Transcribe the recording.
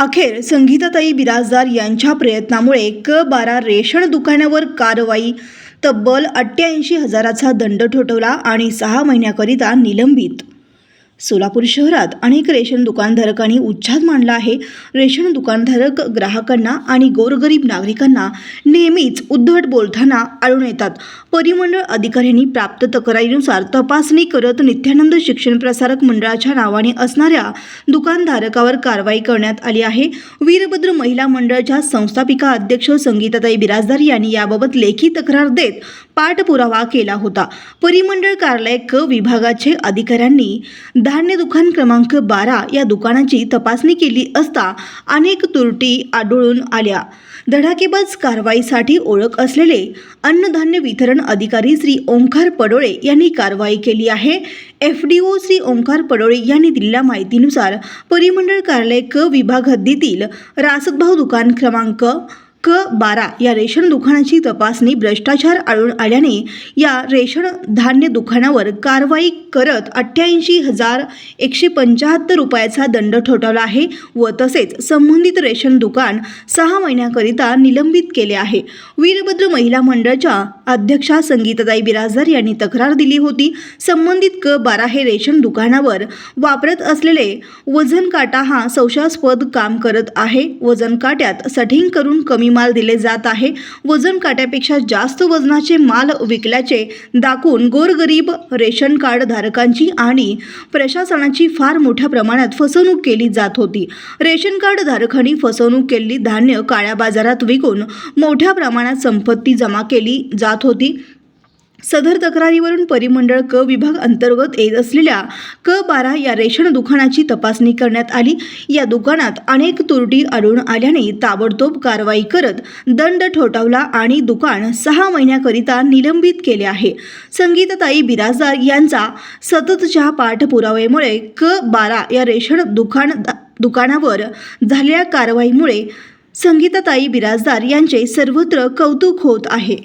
अखेर संगीताताई बिराजदार यांच्या प्रयत्नामुळे क बारा रेशन दुकानावर कारवाई तब्बल अठ्ठ्याऐंशी हजाराचा दंड ठोठवला आणि सहा महिन्याकरिता निलंबित सोलापूर शहरात अनेक रेशन दुकानधारकांनी उच्छाद मांडला आहे. रेशन दुकानधारक ग्राहकांना आणि गोरगरीब नागरिकांना नेहमीच उद्धट बोलताना आढळून येतात. परिमंडळ अधिकाऱ्यांनी प्राप्त तक्रारीनुसार तपासणी करत नित्यानंद शिक्षण प्रसारक मंडळाच्या नावाने असणाऱ्या दुकानधारकावर कारवाई करण्यात आली आहे. वीरभद्र महिला मंडळाच्या संस्थापिका अध्यक्ष संगीताताई बिराजदार यांनी याबाबत लेखी तक्रार देत पाठपुरावा केला होता. परिमंडळ कार्यालय क विभागाचे अधिकाऱ्यांनी धान्य दुकान क्रमांक बारा या दुकानाची तपासणी केली असता अनेक तुरटी आढळून आल्या. धडाकेबाज कारवाईसाठी ओळख असलेले अन्नधान्य वितरण अधिकारी श्री ओंकार पडोळे यांनी कारवाई केली आहे. F D O Shri Omkar Padole यांनी दिलेल्या माहितीनुसार परिमंडळ कार्यालय क विभाग हद्दीतील रासदभाव दुकान क्रमांक क बारा या रेशन दुकानाची तपासणी भ्रष्टाचार आढळून आल्याने या रेशन धान्य दुकानावर कारवाई करत अठ्ठ्याऐंशी हजार एकशे पंच्याहत्तर रुपयाचा दंड ठोठावला आहे व तसेच संबंधित रेशन दुकान सहा महिन्याकरिता निलंबित केले आहे. वीरभद्र महिला मंडळच्या अध्यक्षा संगीताताई बिराजदार यांनी तक्रार दिली होती. संबंधित क बारा हे रेशन दुकानावर वापरत असलेले वजन काटा हा संशयास्पद काम करत आहे. वजन काट्यात सटिंग करून कमी माल दिले जात आहे. वजन काट्यापेक्षा जास्त वजनाचे माल विकल्याचे दाखवून गोरगरीब रेशन कार्ड धारकांची आणि प्रशासनाची फार मोठ्या प्रमाणात फसवणूक केली जात होती. रेशन कार्ड धारकांनी फसवणूक केलेली धान्य काळ्या बाजारात विकून मोठ्या प्रमाणात संपत्ती जमा केली जात होती. सदर तक्रारीवरून परिमंडळ क विभाग अंतर्गत येत असलेल्या क बारा या रेशन दुकानाची तपासणी करण्यात आली. या दुकानात अनेक तुरटी आढळून आल्याने ताबडतोब कारवाई करत दंड ठोठावला आणि दुकान सहा महिन्याकरिता निलंबित केले आहे. संगीतताई बिराजदार यांचा सततच्या पाठपुराव्यामुळे क बारा या रेशन दुकान दुकानावर झालेल्या कारवाईमुळे संगीताताई बिराजदार यांचे सर्वत्र कौतुक होत आहे.